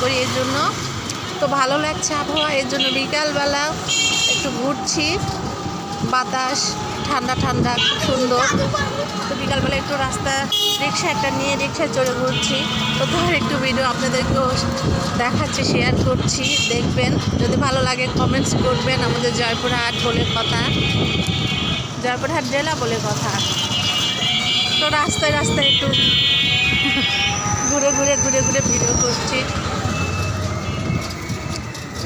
করি এর জন্য। তো ভালো লাগছে আবহাওয়া, এর জন্য বিকালবেলা একটু ঘুরছি। বাতাস, ঠান্ডা ঠান্ডা, খুব সুন্দর। তো বিকালবেলা একটু রাস্তা, রিক্সা একটা নিয়ে রিক্সায় চড়ে ঘুরছি। তো ধর একটু ভিডিও আপনাদেরকেও দেখাচ্ছি শেয়ার করছি, দেখবেন। যদি ভালো লাগে কমেন্টস করবেন। আমাদের জয়পুরহাট বলে কথা। জয়পুরহাট জেলা বলে কথা। তো রাস্তায় রাস্তায় একটু ঘুরে ঘুরে ঘুরে ঘুরে ভিডিও করছি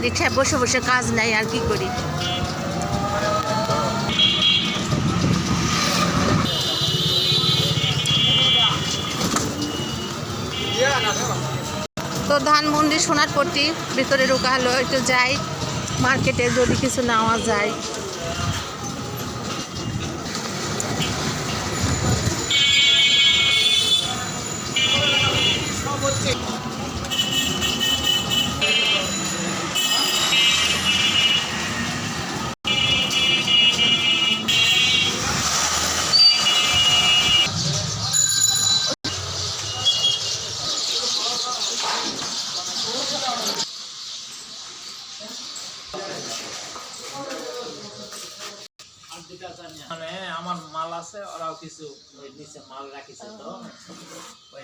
রিক্সায় বসে বসে কাজ নাই, আর কি করি? তো ধানমন্ডি সোনার পট্টি, ভিতরে ঢোকা হলো একটু যাই, মার্কেটে যদি কিছু নেওয়া যায়। মানে আমার মাল আছে ওরাও কিছু নিচে মাল রাখিছে তো। ওই